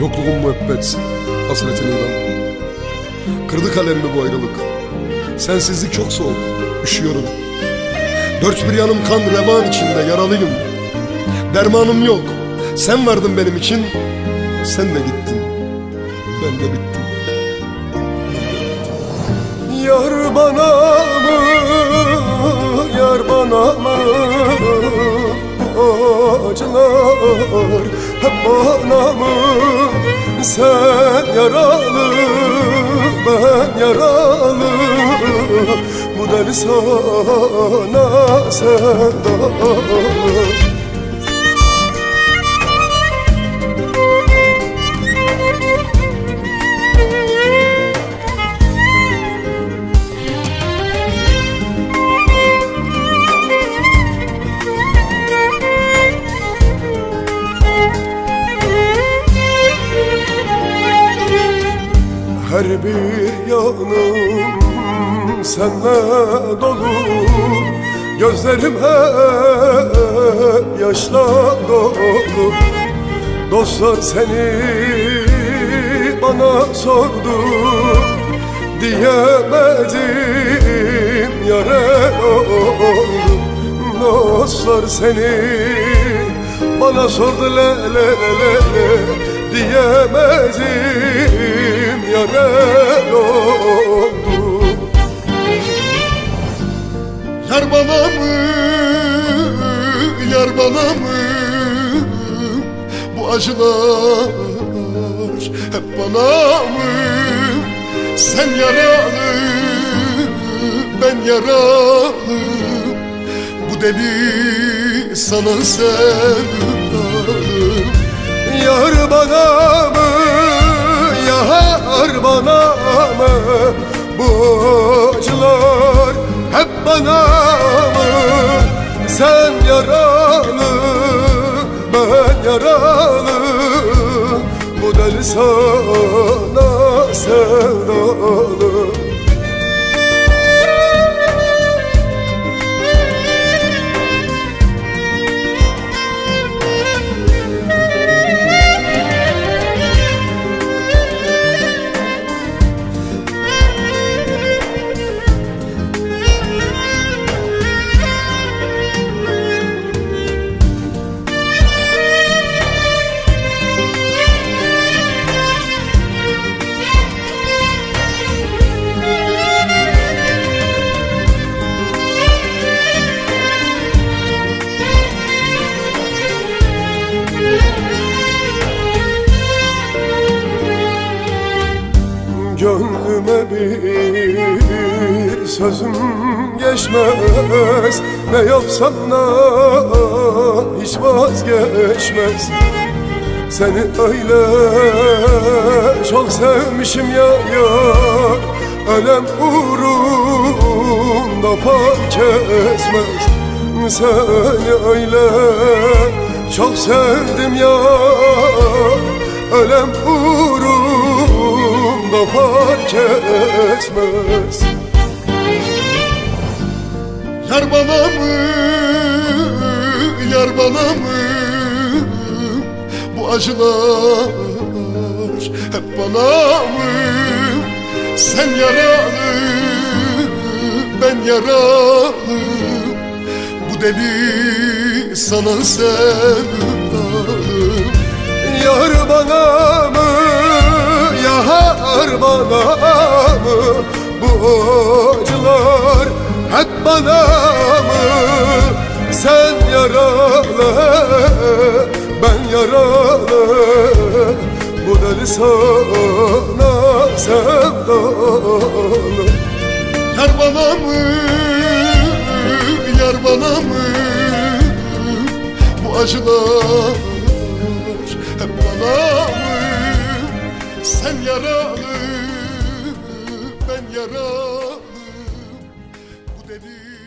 Yokluğun müebbet, hasretin inan. Kırdı kalemimi bu ayrılık. Sensizlik çok soğuk, üşüyorum. Dört bir yanım kan revan içinde, yaralıyım. Dermanım yok, sen vardın benim için. Sen de gittin, ben de bittim. Yar bana mı, yar bana mı acılar. Hep bana mı Sen yaralı, ben yaralı. Bu deli sana sevdalı Her bir yanım senle dolu. Gözlerim hep yaşla dolu. Dostlar seni bana sordu. Diyemedim yare oldum. Dostlar seni bana sordu. Le le le le le Diyemedim yare oldum Yar bana mı, yar bana mı? Bu acılar hep bana mı? Sen yaralı, ben yaralı. Bu deli sana sevdalı. Yar bana mı, yar bana mı Bu acılar? Hep bana mı? Sen yaralı, ben yaralı. Bu deli sana sözüm geçmez. Ne yapsam da hiç vazgeçmez. Seni öyle çok sevmişim ya yar Ölem uğrunda fark etmez. Seni öyle çok sevdim ya. Ölem uğrunda fark etmez Yar bana mı, yar bana mı? Bu acılar hep bana mı? Sen yaralı, ben yaralı. Bu deli sana sevdalı bana mı? Sen yaralı, ben yaralı. Bu deli sana sevdalı. Yar bana mı, yar bana mı? Bu acılar hep bana mı? Sen yaralı, ben yaralı Baby.